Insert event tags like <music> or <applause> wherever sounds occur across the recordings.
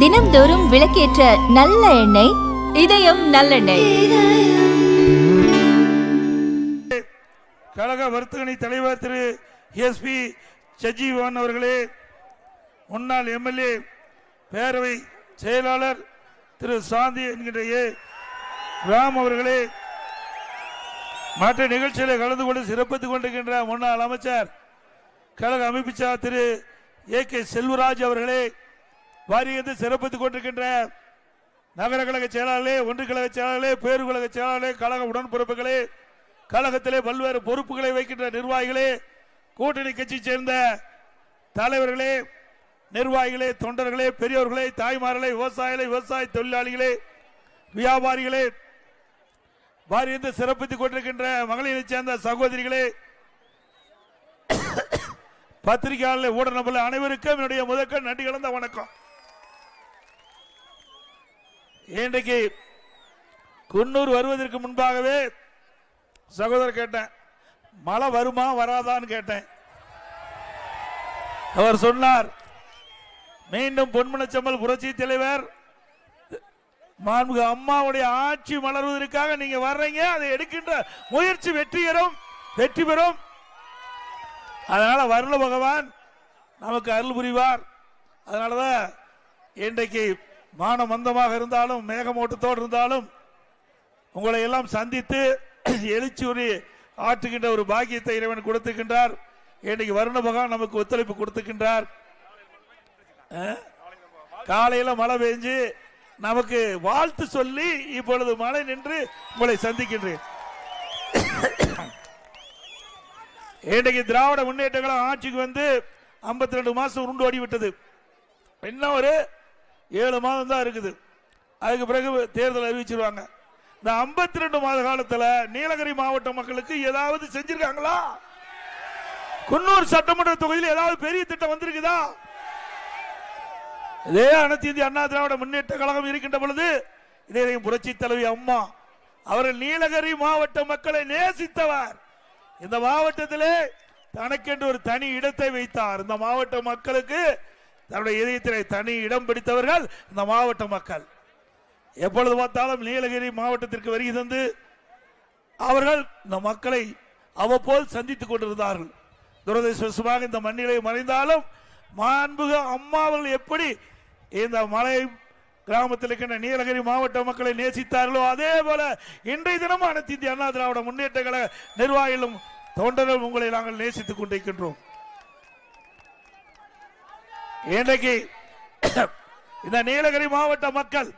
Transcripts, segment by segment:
தினம்தோறும் விளக்கேற்ற நல்ல எண்ணெய் இதயம் நல்லெண்ணெய். கழக வர்த்தகணி தலைவர் திரு எஸ்பி சஜீவன் அவர்களே முன்னாள் எம்எல்ஏ பேரவை செயலாளர் திரு சாந்தி என்கின்ற ஏ. ராம் அவர்களே மற்ற நிகழ்ச்சிகளை கலந்து கொண்டு சிறப்பித்துக் கொண்டிருக்கின்ற முன்னாள் அமைச்சர் கழக அமைப்பு திரு ஏ கே செல்வராஜ் அவர்களே வாரியத்தை சிறப்பித்துக் கொண்டிருக்கின்ற நகர கழக செயலாளர்களே ஒன்று கழக செயலாளர்களே பேரு கழக செயலாளர்களே கழக உடன்பிறப்புகளே கழகத்திலே பல்வேறு பொறுப்புகளை வைக்கின்ற நிர்வாகிகளே கூட்டணி கட்சி சேர்ந்த தலைவர்களே நிர்வாகிகளே தொண்டர்களே பெரியவர்களே தாய்மார்களே விவசாயிகளே விவசாய தொழிலாளிகளே வியாபாரிகளே வாரியத்தை சிறப்பித்துக் கொண்டிருக்கின்ற மகளிரை சேர்ந்த சகோதரிகளே பத்திரிகையாளர் ஊடக நபர்கள் அனைவருக்கும் என்னுடைய முதற்க நன்றி கலந்த வணக்கம். இன்றைக்கு குன்னூர் வருவதற்கு முன்பாகவே சகோதரர் கேட்டேன் மழை வருமா வராதான்னு கேட்டேன். அவர் சொன்னார் மீண்டும் பொன்மனச்சம்மல் புரட்சி தலைவர் மாண்புக அம்மாவுடைய ஆட்சி மலர்வதற்காக நீங்க வர்றீங்க அதை எடுக்கின்ற முயற்சி வெற்றி பெறும் வெற்றி பெறும். அதனால வருண பகவான் நமக்கு அருள் புரிவார். அதனாலதான் இன்றைக்கு மான மந்தமாக இருந்தாலும் மேகமூட்டத்தோடு இருந்தாலும் உங்களை எல்லாம் சந்தித்து எழுச்சி ஒரு ஆற்றுகின்ற ஒரு பாக்கியத்தை இறைவன் கொடுத்துக்கின்றார். இன்றைக்கு வருண பகவான் நமக்கு ஒத்துழைப்பு கொடுத்துக்கின்றார். காலையில் காலையில மழை பெஞ்சு நமக்கு வாழ்த்து சொல்லி இப்பொழுது மழை நின்று உங்களை சந்திக்கின்றேன். இன்றைக்கு திராவிட முன்னேற்ற கழகம் ஆட்சிக்கு வந்து 52 ரெண்டு மாசம் உருண்டு ஓடி விட்டது இன்னும் ஒரு ஏழு மாதம் தான் இருக்குது. அதுக்கு பிறகு தேர்தல் அறிவிச்சிருவாங்க. இந்த 52 ரெண்டு மாத காலத்தில் நீலகிரி மாவட்ட மக்களுக்கு ஏதாவது செஞ்சிருக்காங்களா? குன்னூர் சட்டமன்ற தொகுதியில் ஏதாவது பெரிய திட்டம் வந்திருக்குதா? இதே அனைத்து இந்திய அண்ணா திராவிட முன்னேற்ற கழகம் இருக்கின்ற பொழுது இதே புரட்சி தலைவி அம்மா அவர்கள் நீலகிரி மாவட்ட மக்களை நேசித்தவர். இந்த மாவட்டத்திலே தனக்கென்று ஒரு தனி இடத்தை வைத்தார். இந்த மாவட்ட மக்களுக்கு தன்னுடைய இதயத்திலே தனி இடம் பிடித்தவர்கள் இந்த மாவட்ட மக்கள். எப்பொழுது பார்த்தாலும் நீலகிரி மாவட்டத்திற்கு வருகை தந்து அவர்கள் இந்த மக்களை அவ்வப்போது சந்தித்துக் கொண்டிருந்தார்கள். துரதிருஷ்டமாக இந்த மண்ணிலை மறைந்தாலும் மாண்புக அம்மா அவர்கள் எப்படி இந்த மலை கிராமத்தில் இருக்கின்ற நீலகிரி மாவட்ட மக்களை நேசித்தார்களோ அதே போல இன்றைய தினமும் அனைத்து இந்திய அண்ணா திராவிட முன்னேற்ற கழக நிர்வாகிகளும் தொண்டர்கள் உங்களை நாங்கள் நேசித்துக் கொண்டிருக்கின்றோம். இன்றைக்கு <coughs> இந்த நீலகிரி மாவட்ட மக்கள்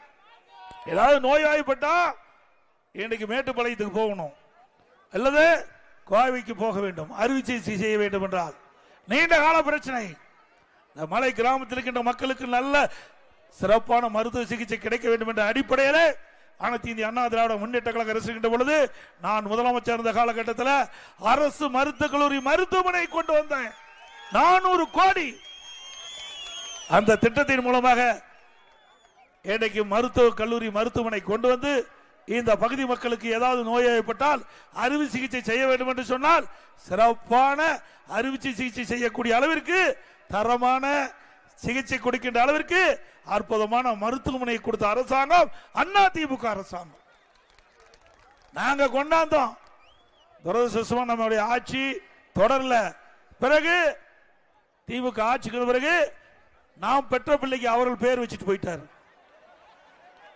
ஏதாவது நோய்வாய்ப்பட்டா இன்றைக்கு மேட்டுப்பாளையத்துக்கு போகணும். அல்லது கோவைக்கு போக வேண்டும் அறுவை சிகிச்சை செய்ய வேண்டும் என்றால். நீண்ட கால பிரச்சனை. இந்த மலை கிராமத்தில் இருக்கின்ற மக்களுக்கு நல்ல சிறப்பான மருத்துவ சிகிச்சை கிடைக்க வேண்டும் என்ற அடிப்படையில் அனைத்து இந்திய அண்ணா திராவிட முன்னேற்ற கழக அரசுகின்ற பொழுது நான் முதலமைச்சர் இருந்த காலகட்டத்தில் அரசு மருத்துவக் கல்லூரி மருத்துவமனை கொண்டு வந்தேன். நானூறு கோடி அந்த திட்டத்தின் மூலமாக இன்றைக்கு மருத்துவ கல்லூரி மருத்துவமனை கொண்டு வந்து இந்த பகுதி மக்களுக்கு ஏதாவது நோய் ஏற்பட்டால் அறுவை சிகிச்சை செய்ய வேண்டும் என்று சொன்னால் சிறப்பான அறுவை சிகிச்சை செய்யக்கூடிய அளவிற்கு தரமான சிகிச்சை கொடுக்கின்ற அளவிற்கு அற்புதமான மருத்துவமனை கொடுத்த அரசாங்கம் அண்ணா திமுக அரசாங்கம். நாங்க கொண்டாந்தோம். துரதிருஷ்டமா நம்மளுடைய ஆட்சி தொடரல. பிறகு திமுக ஆட்சிக்கு பிறகு நாம் பெற்ற பிள்ளைக்கு அவர்கள் பேர் வச்சுட்டு போயிட்டார்.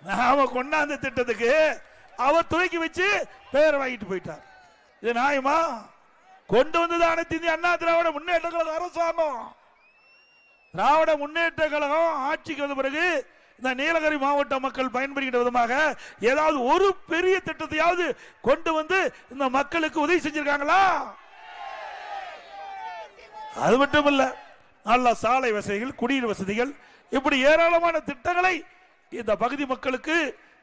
நாம கொண்டாந்த திட்டத்துக்கு அவர் துவக்கி வச்சு பேர் வாங்கிட்டு போயிட்டார். இது நியாயமா? கொண்டு வந்தது அனைத்து இந்திய அண்ணா திராவிட முன்னேற்ற கழக அரசாங்கம். திராவிட முன்னேற்ற கழகம் ஆட்சிக்கு வந்த பிறகு இந்த நீலகிரி மாவட்ட மக்கள் பயன்படுகின்ற விதமாக ஏதாவது ஒரு பெரிய திட்டத்தையாவது கொண்டு வந்து இந்த மக்களுக்கு உதவி செஞ்சிருக்காங்களா? அது மட்டும் இல்ல நல்ல சாலை வசதிகள் குடிநீர் வசதிகள் இப்படி ஏராளமான திட்டங்களை இந்த பகுதி மக்களுக்கு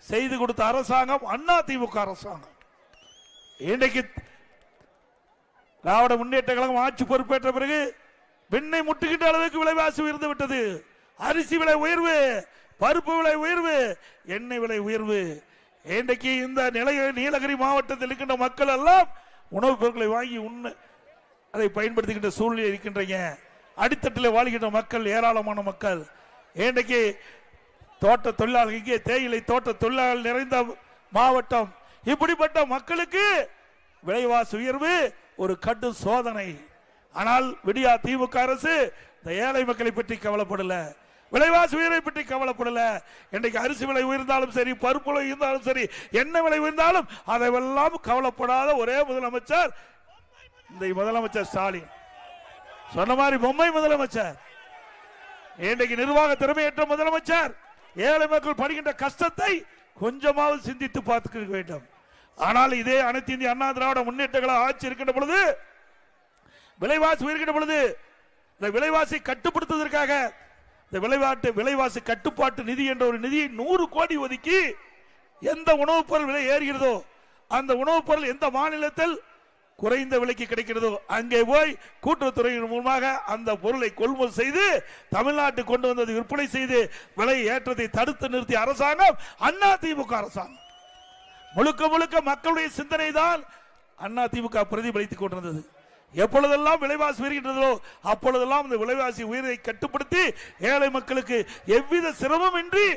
செய்து கொடுத்த அரசாங்கம் அண்ணா திமுக அரசாங்கம். இன்றைக்கு திராவிட முன்னேற்ற கழகம் ஆட்சி பொறுப்பேற்ற பிறகு விண்ணை முட்டுகின்ற அளவுக்கு விலைவாசி உயர்ந்து விட்டது. அரிசி விலை உயர்வு பருப்பு விலை உயர்வு எண்ணெய் விலை உயர்வு. இன்றைக்கு இந்த நிலையில் நீலகிரி மாவட்டத்தில் இருக்கின்ற மக்கள் எல்லாம் உணவுப் பொருட்களை வாங்கி உண்ண அதை பயன்படுத்துகின்ற சூழ்நிலை இருக்கின்றீங்க. அடித்தட்டில் வாழ்கின்ற மக்கள் ஏராளமான மக்கள். இன்றைக்கு தோட்ட தொழிலாளர் இங்கே தேயிலை தோட்ட தொழிலாளர் நிறைந்த மாவட்டம். இப்படிப்பட்ட மக்களுக்கு விலைவாசி உயர்வு ஒரு கடும் சோதனை. ஆனால் விடியா திமுக அரசு இந்த ஏழை மக்களை பற்றி கவலைப்படல. விலைவாசி உயிரை பற்றி கவலைப்படல. இன்றைக்கு அரிசி விலை உயர்ந்தாலும் சரி பருப்பு விலை உயர்ந்தாலும் சரி என்ன விலை உயர்ந்தாலும் அதையெல்லாம் கவலைப்படாத ஒரே முதலமைச்சர் இந்த முதலமைச்சர் ஸ்டாலின். சொன்ன மாதிரி பொம்மை முதலமைச்சர். இன்றைக்கு நிர்வாக திறமையற்ற முதலமைச்சர். ஏழை மக்கள் படுகின்ற கஷ்டத்தை கொஞ்சமாவது சிந்தித்து பார்த்துக்க வேண்டும். ஆனால் இதே அனைத்து இந்திய அண்ணா திராவிட முன்னேற்றங்களை ஆட்சி இருக்கின்ற பொழுது விலைவாசி உயர்கின்ற பொழுது இந்த விலைவாசி கட்டுப்படுத்துவதற்காக இந்த விலைவாட்டு விலைவாசி கட்டுப்பாட்டு நிதி என்ற ஒரு நிதியை நூறு கோடி ஒதுக்கி எந்த உணவுப் பொருள் விலை ஏறுகிறதோ அந்த உணவுப் பொருள் எந்த மாநிலத்தில் குறைந்த விலைக்கு கிடைக்கிறதோ அங்கே போய் கூட்டுறவுத்துறையின் மூலமாக அந்த பொருளை கொள்முதல் செய்து தமிழ்நாட்டுக்கு கொண்டு வந்தது விற்பனை செய்து விலை ஏற்றத்தை தடுத்து நிறுத்திய அரசாங்கம் அண்ணா திமுக அரசாங்கம். முழுக்க முழுக்க மக்களுடைய சிந்தனை தான் அண்ணா திமுக பிரதிபலித்துக் கொண்டிருந்தது. எப்பொழுதெல்லாம் விலைவாசி உயர்கின்றதோ அப்பொழுதெல்லாம் அந்த விலைவாசி உயிரை கட்டுப்படுத்தி ஏழை மக்களுக்கு எவ்வித சிரமமின்றி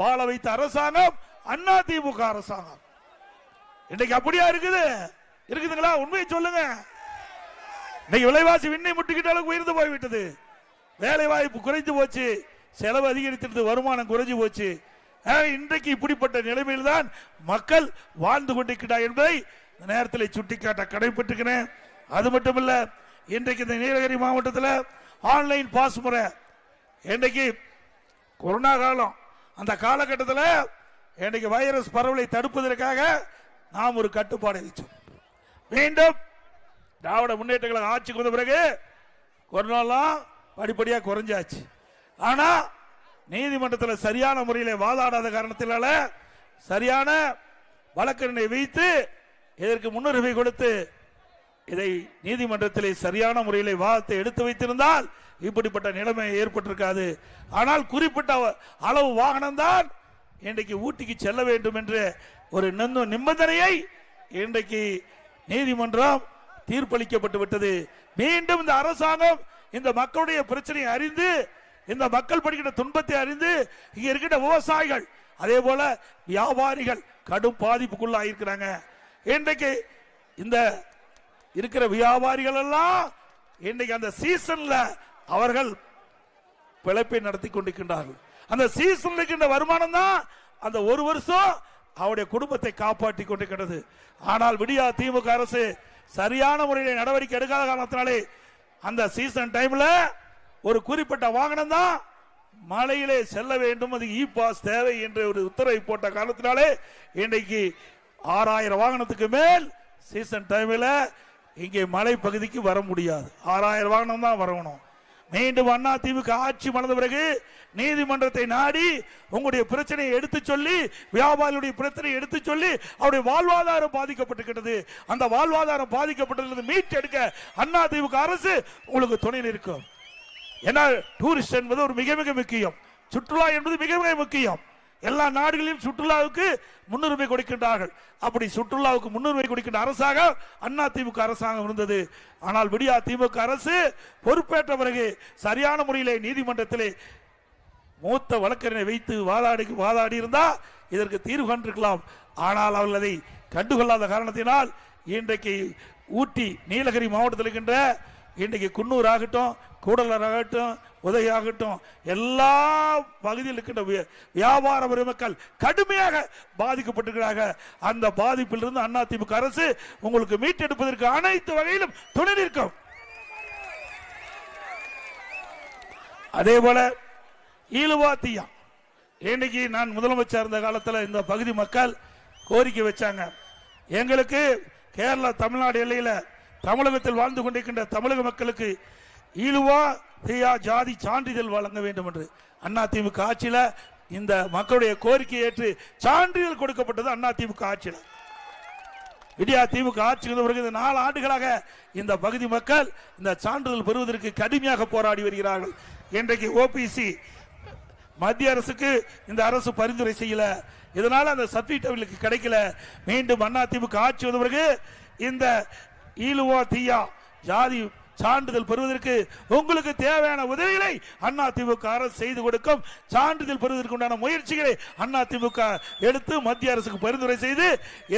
வாழ வைத்த அரசாங்கம் அண்ணா திமுக அரசாங்கம். இன்னைக்கு அப்படியா இருக்குது? இருக்குதுங்களா? உண்மையை சொல்லுங்க. இன்னைக்கு விலைவாசி விண்ணை முட்டுக்கிட்ட அளவுக்கு உயர்ந்து போய்விட்டது. வேலை வாய்ப்பு குறைந்து போச்சு. செலவு அதிகரித்திருந்தது வருமானம் குறைஞ்சு போச்சு. இன்றைக்கு இப்படிப்பட்ட நிலைமையில் தான் மக்கள் வாழ்ந்து கொண்டிருக்கிறார் என்பதை நேரத்தில் சுட்டிக்காட்ட கடைபெற்றுக்கிறேன். அது மட்டும் இல்ல இன்றைக்கு இந்த நீலகிரி மாவட்டத்தில் ஆன்லைன் பாஸ் முறை. இன்றைக்கு கொரோனா காலம். அந்த காலகட்டத்தில் இன்றைக்கு வைரஸ் பரவலை தடுப்பதற்காக நாம் ஒரு கட்டுப்பாடு வச்சோம். மீண்டும் திராவிட முன்னேற்ற ஆட்சிக்கு வந்த பிறகு கொரோனாலாம் படிப்படியாக குறைஞ்சாச்சு. ஆனால் நீதிமன்றத்தில் சரியான முறையில் வாதாடாத காரணத்தினால சரியான வழக்கறிஞரை வைத்து இதற்கு முன்னுரிமை கொடுத்து இதை நீதிமன்றத்திலே சரியான முறையில் வாதத்தை எடுத்து வைத்திருந்தால் இப்படிப்பட்ட நிலைமை ஏற்பட்டிருக்காது. ஆனால் குறிப்பிட்ட அளவு வாகனம் தான் இன்றைக்கு ஊட்டிக்கு செல்ல வேண்டும் என்ற ஒரு நிபந்தனையை இன்றைக்கு நீதிமன்றம் தீர்ப்பளிக்கப்பட்டு விட்டது. மீண்டும் இந்த அரசாங்கம் இந்த மக்களுடைய பிரச்சனையை அறிந்து இந்த மக்கள் படுகின்ற துன்பத்தை அறிந்து இங்க இருக்கின்ற விவசாயிகள் அதே போல வியாபாரிகள் கடும் பாதிப்புக்குள்ளாயிருக்கிறாங்க. இன்றைக்கு இந்த இருக்கிற வியாபாரிகள் எல்லாம் இன்னைக்கு அந்த சீசன்ல அவர்கள் பிழைப்பை நடத்தி கொண்டிருக்கின்றார்கள். அந்த சீசன்ல இருக்கின்ற வருமானம் தான் அந்த ஒரு வருஷம் அவருடைய குடும்பத்தை காப்பாற்றி கொண்டிருக்கிறது ஆனால் விடியா திமுக அரசு சரியான முறையில் நடவடிக்கை எடுக்காத காரணத்தினாலே அந்த சீசன் டைம்ல ஒரு குறிப்பிட்ட வாகனம் தான் மலையிலே செல்ல வேண்டும். அது இ பாஸ் தேவை என்று ஒரு உத்தரவை போட்ட காரணத்தினாலே இன்றைக்கு ஆறாயிரம் வாகனத்துக்கு மேல் சீசன் டைமில் இங்கே மலைப்பகுதிக்கு வர முடியாது. ஆறாயிரம் வாகனம் தான் வரணும். மீண்டும் அண்ணா தீவுக்கு ஆட்சி மணந்த பிறகு நீதிமன்றத்தை நாடி உங்களுடைய பிரச்சனையை எடுத்து சொல்லி வியாபாரியுடைய பிரச்சனையை எடுத்து சொல்லி அவருடைய வாழ்வாதாரம் பாதிக்கப்பட்டிருக்கிறது. அந்த வாழ்வாதாரம் பாதிக்கப்பட்டதிலிருந்து மீட்டெடுக்க அண்ணா தீவுக்கு அரசு உங்களுக்கு துணை நிற்கும். ஏன்னா டூரிஸ்ட் என்பது ஒரு மிக மிக முக்கியம். சுற்றுலா என்பது மிக மிக முக்கியம். எல்லா நாடுகளிலும் சுற்றுலாவுக்கு முன்னுரிமை கொடுக்கின்றார்கள். அப்படி சுற்றுலாவுக்கு முன்னுரிமை கொடுக்கின்ற அரசாக அண்ணா திமுக அரசாங்கம் இருந்தது. ஆனால் விடியா திமுக அரசு பொறுப்பேற்ற பிறகு சரியான முறையிலே நீதிமன்றத்திலே மூத்த வழக்கறிஞரை வைத்து வாதாடி வாதாடி இருந்தா இதற்கு தீர்வு கண்டிருக்கலாம். ஆனால் அவர்கள் அதை கண்டுகொள்ளாத காரணத்தினால் இன்றைக்கு ஊட்டி நீலகிரி மாவட்டத்தில் இருக்கின்ற இன்றைக்கு குன்னூர் ஆகட்டும் கூடலர் ஆகட்டும் உதவியாகட்டும். எல்லா பகுதியில் இருக்கின்ற வியாபார பெருமக்கள் கடுமையாக பாதிக்கப்பட்டிருக்கிறார்கள் அந்த பாதிப்பிலிருந்து அண்ணா திமுக அரசு உங்களுக்கு மீட்டெடுப்பதற்கு அனைத்து வகையிலும் துணை நிற்கும். அதே போல ஈழுவாத்தியம் இன்னைக்கு நான் முதலமைச்சர் இருந்த காலத்தில் இந்த பகுதி மக்கள் கோரிக்கை வச்சாங்க. எங்களுக்கு கேரளா தமிழ்நாடு எல்லையில் தமிழகத்தில் வாழ்ந்து கொண்டிருக்கின்ற தமிழக மக்களுக்கு ஈழுவா ஐயா ஜாதி சான்றிதழ் வழங்க வேண்டும் என்று. அண்ணா திமுக ஆட்சியில இந்த மக்களுடைய கோரிக்கை ஏற்று சான்றிதழ் கொடுக்கப்பட்டது அண்ணா திமுக ஆட்சியில். விடியா திமுக ஆட்சி வந்த பிறகு இந்த நாலு ஆண்டுகளாக இந்த பகுதி மக்கள் இந்த சான்றிதழ் பெறுவதற்கு கடுமையாக போராடி வருகிறார்கள். இன்றைக்கு ஓபிசி மத்திய அரசுக்கு இந்த அரசு பரிந்துரை செய்யல. இதனால அந்த சர்டிபிகேட் அவர்களுக்கு கிடைக்கல. மீண்டும் அண்ணா திமுக ஆட்சி வந்த பிறகு இந்த ஈழுவா தீயா ஜாதி சான்றிதழ் பெறுவதற்கு உங்களுக்கு தேவையான உதவிகளை அண்ணா திமுக அரசு செய்து கொடுக்கும். சான்றிதழ் பெறுவதற்கு உண்டான முயற்சிகளை அண்ணா திமுக எடுத்து மத்திய அரசுக்கு பரிந்துரை செய்து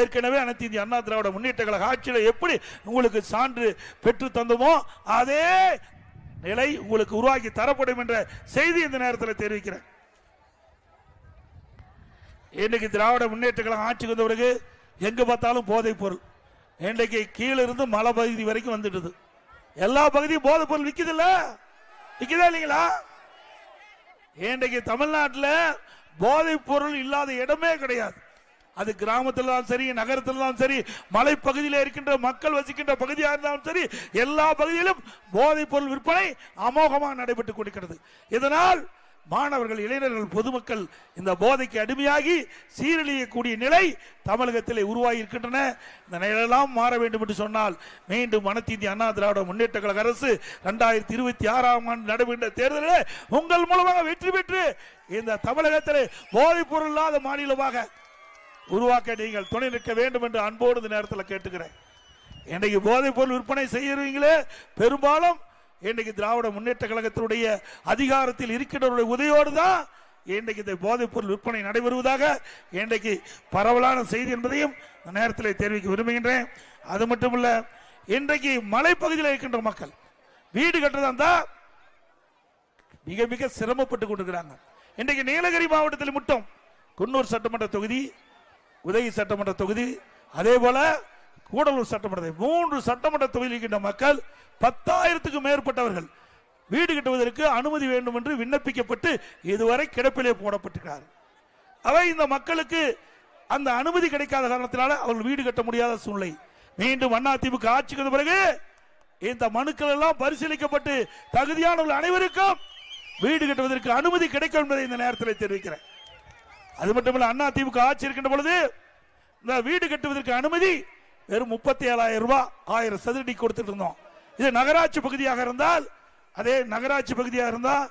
ஏற்கனவே அனைத்து இந்திய அண்ணா திராவிட முன்னேற்ற கழக ஆட்சியில் எப்படி உங்களுக்கு சான்று பெற்று தந்தோமோ அதே நிலை உங்களுக்கு உருவாக்கி தரப்படும் என்ற செய்தி இந்த நேரத்தில் தெரிவிக்கிறேன். இன்னைக்கு திராவிட முன்னேற்ற கழகம் ஆட்சிக்கு வந்த பிறகு எங்கே பார்த்தாலும் போதைப் பொருள். இன்றைக்கு கீழிருந்து மலை பகுதி வரைக்கும் வந்துட்டுது எல்லா பகுதியும் போதைப் பொருள் விக்குது இல்ல விக்குதா இல்லைங்களா? இன்றைக்கு தமிழ்நாட்டில் போதைப் பொருள் இல்லாத இடமே கிடையாது. அது கிராமத்தில் தான் சரி நகரத்தில் தான் சரி மலைப்பகுதியில் இருக்கின்ற மக்கள் வசிக்கின்ற பகுதியாக இருந்தாலும் சரி எல்லா பகுதியிலும் போதைப் பொருள் விற்பனை அமோகமாக நடைபெற்றுக் கொண்டிருக்கிறது. இதனால் மாணவர்கள் இளைஞர்கள் பொதுமக்கள் இந்த போதைக்கு அடிமையாகி சீரழியக்கூடிய நிலை தமிழகத்திலே உருவாகி இருக்கின்றன இந்த நிலையெல்லாம் மாற வேண்டும் என்று சொன்னால் மீண்டும் மனத்தீந்தி அண்ணா திராவிட முன்னேற்ற கழக அரசு ரெண்டாயிரத்தி இருபத்தி ஆறாம் ஆண்டு நடைபெற்ற தேர்தலில் உங்கள் மூலமாக வெற்றி பெற்று இந்த தமிழகத்திலே போதைப் பொருள் இல்லாத மாநிலமாக உருவாக்க நீங்கள் துணை நிற்க வேண்டும் என்று அன்போடு இந்த நேரத்தில் கேட்டுக்கிறேன். இன்றைக்கு போதைப் பொருள் விற்பனை செய்யறீங்களே பெரும்பாலும் இன்றைக்கு திராவிட முன்னேற்ற கழகத்தினுடைய அதிகாரத்தில் இருக்கின்றவருடைய உதவியோடு தான் இன்றைக்கு இந்த போதைப் பொருள் விற்பனை நடைபெறுவதாக இன்றைக்கு பரவலான செய்தி என்பதையும் இந்த நேரத்தில் தெரிவிக்க விரும்புகின்றேன். அது மட்டுமல்ல இன்றைக்கு மலைப்பகுதியில் இருக்கின்ற மக்கள் வீடு கட்டுறதா இருந்தால் மிக மிக சிரமப்பட்டு கொண்டிருக்கிறாங்க. இன்றைக்கு நீலகிரி மாவட்டத்தில் மட்டும் குன்னூர் சட்டமன்ற தொகுதி உதகை சட்டமன்ற தொகுதி அதே போல கூடலூர் சட்டமன்றத்தை மூன்று சட்டமன்ற தொகுதியில் இருக்கின்ற மக்கள் பத்தாயிரத்துக்கும் மேற்பட்டவர்கள் வீடு கட்டுவதற்கு அனுமதி வேண்டும் என்று விண்ணப்பிக்கப்பட்டு இதுவரை கிடப்பிலே போடப்பட்டிருக்கிறார். அவை இந்த மக்களுக்கு அந்த அனுமதி கிடைக்காத காரணத்தினால அவர்கள் வீடு கட்ட முடியாத சூழ்நிலை. மீண்டும் அண்ணா ஆட்சிக்கு வந்த பிறகு இந்த மனுக்கள் எல்லாம் பரிசீலிக்கப்பட்டு தகுதியானவர்கள் அனைவருக்கும் வீடு கட்டுவதற்கு அனுமதி கிடைக்கும் என்பதை இந்த நேரத்தில் தெரிவிக்கிறேன். அது மட்டுமல்ல அண்ணா ஆட்சி இருக்கின்ற பொழுது இந்த வீடு கட்டுவதற்கு அனுமதி வெறும் முப்பத்தி ஏழாயிரம் ரூபாய் ஆயிரம் சதுரடி கொடுத்துட்டு இருந்தோம். இது நகராட்சி பகுதியாக இருந்தால் அதே நகராட்சி பகுதியாக இருந்தால்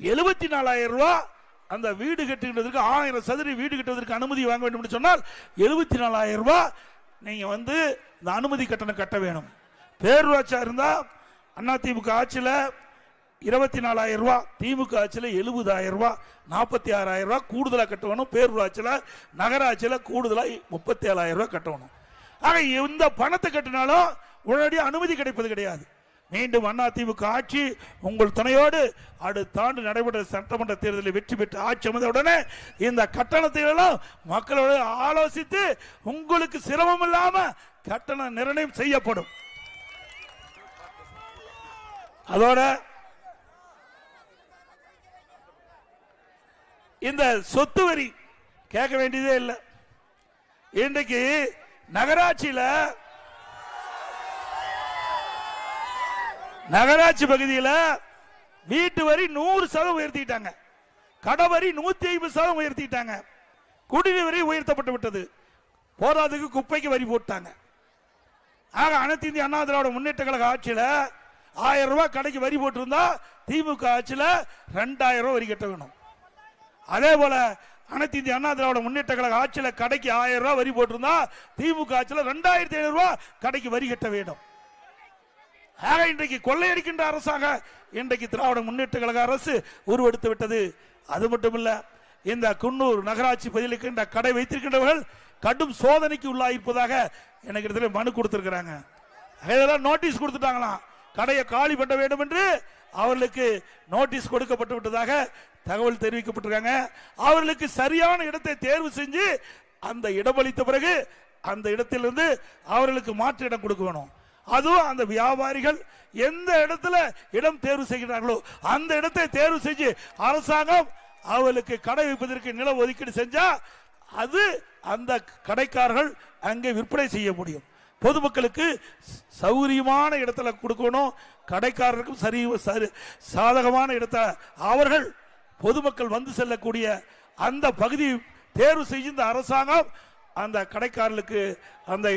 எழுபத்தி நாலாயிரம் ரூபாய் அந்த வீடு கட்டுகிறதுக்கு ஆயிரம் சதுர வீடு கட்டுவதற்கு அனுமதி வாங்க வேண்டும் என்று சொன்னால் எழுபத்தி நாலாயிரம் ரூபாய் நீங்க வந்து இந்த அனுமதி கட்டணம் கட்ட வேணும். பேரூராட்சியா இருந்தா அதிமுக ஆட்சியில் இருபத்தி நாலாயிரம் ரூபாய் திமுக ஆட்சியில் எழுபதாயிரம் ரூபா நாற்பத்தி ஆறாயிரம் ரூபா கூடுதலாக கட்டணும் பேரூராட்சியில் நகராட்சியில் கூடுதலாக முப்பத்தி ஏழாயிரம் கட்டணும். ஆக இந்த பணத்தை கட்டினாலும் உடனடியாக அனுமதி கிடைப்பது கிடையாது. மீண்டும் அதிமுக ஆட்சி உங்கள் துணையோடு அடுத்த ஆண்டு நடைபெற்ற சட்டமன்ற தேர்தலில் வெற்றி பெற்று ஆட்சி அமைந்த உடனே இந்த கட்டணத்தை எல்லாம் மக்களோடு ஆலோசித்து உங்களுக்கு சிரமம் இல்லாம கட்டண நிர்ணயம் செய்யப்படும். அதோட இந்த சொத்து வரி கேட்க வேண்டியதே இல்லை. இன்றைக்கு நகராட்சியில நகராட்சி பகுதியில் வீட்டு வரி நூறு சதவீதம் உயர்த்திட்டாங்க. கடை வரி நூத்தி ஐம்பது சதவீதம் உயர்த்திட்டாங்க. குடிநீர் வரி உயர்த்தப்பட்டு விட்டது. போதாதுக்கு குப்பைக்கு வரி போட்டாங்க. ஆக அனைத்து இந்திய அண்ணா திராவிட முன்னேற்ற கழக ஆட்சியில் ஆயிரம் ரூபாய் கடைக்கு வரி போட்டிருந்தா திமுக ஆட்சியில் ரெண்டாயிரம் ரூபாய் வரி கட்ட வேணும். அதே போல அனைத்து இந்திய அண்ணா திராவிட முன்னேற்ற கழக ஆட்சியில் கடைக்கு ஆயிரம் ரூபாய் வரி போட்டிருந்தா திமுக ஆட்சியில் ரெண்டாயிரத்தி ஐநூறு ரூபாய் கடைக்கு வரி கட்ட வேண்டும். ஆக இன்றைக்கு கொள்ளையடிக்கின்ற அரசாக இன்றைக்கு திராவிட முன்னேற்ற கழக அரசு உருவெடுத்து விட்டது. அது மட்டுமல்ல இந்த குன்னூர் நகராட்சி பகுதியில் இருக்கின்ற கடை வைத்திருக்கின்றவர்கள் கடும் சோதனைக்கு உள்ளாயிருப்பதாக எனக்கு இடத்துல மனு கொடுத்திருக்கிறாங்க. இதெல்லாம் நோட்டீஸ் கொடுத்துட்டாங்களாம். கடையை காலி பண்ண வேண்டும் என்று அவர்களுக்கு நோட்டீஸ் கொடுக்கப்பட்டு விட்டதாக தகவல் தெரிவிக்கப்பட்டிருக்காங்க. அவர்களுக்கு சரியான இடத்தை தேர்வு செஞ்சு அந்த இடமளித்த பிறகு அந்த இடத்திலிருந்து அவர்களுக்கு மாற்று இடம் கொடுக்க வேணும். அதுவும் அந்த வியாபாரிகள் எந்த இடத்துல இடம் தேர்வு செய்கிறார்களோ அந்த இடத்தை தேர்வு செஞ்சு அரசாங்கம் அவர்களுக்கு கடை வைப்பதற்கு நில ஒதுக்கீடு செஞ்சா அது அந்த கடைக்காரர்கள் அங்கே விற்பனை செய்ய முடியும். பொதுமக்களுக்கு சௌகரியமான இடத்துல கொடுக்கணும். கடைக்காரருக்கும் சரி சரி சாதகமான இடத்த அவர்கள் பொதுமக்கள் வந்து செல்லக்கூடிய அந்த பகுதி தேர்வு செய்து இந்த அரசாங்கம் அந்த கடைக்காரர்களுக்கு அந்த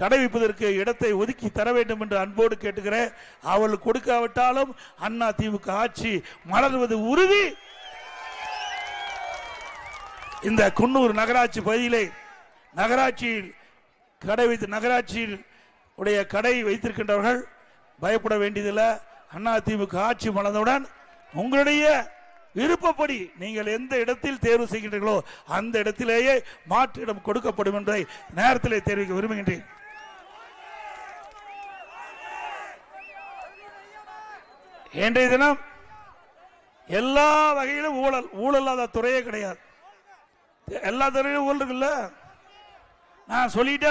கடை வைப்பதற்கு இடத்தை ஒதுக்கி தர வேண்டும் என்று அன்போடு கேட்டுக்கிறேன். அவர்கள் கொடுக்காவிட்டாலும் அண்ணா திமுக ஆட்சி மலர்வது உறுதி. இந்த குன்னூர் நகராட்சி பகுதியிலே நகராட்சியில் கடை வைத்து நகராட்சியில் உடைய கடை வைத்திருக்கின்றவர்கள் பயப்பட வேண்டியதில்லை. அண்ணா திமுக ஆட்சி மலர்ந்தவுடன் உங்களுடைய விருப்பப்படி நீங்கள் எந்த இடத்தில் தேர்வு செய்கின்றீர்களோ அந்த இடத்திலேயே மாற்று இடம் கொடுக்கப்படும் என்பதை நேரத்திலே தெரிவிக்க விரும்புகின்றேன். இன்றைய தினம் எல்லா வகையிலும் ஊழல் ஊழல் துறையே கிடையாது. எல்லா துறையிலும் ஊழல் இருக்குல்ல? நான் சொல்லிட்டே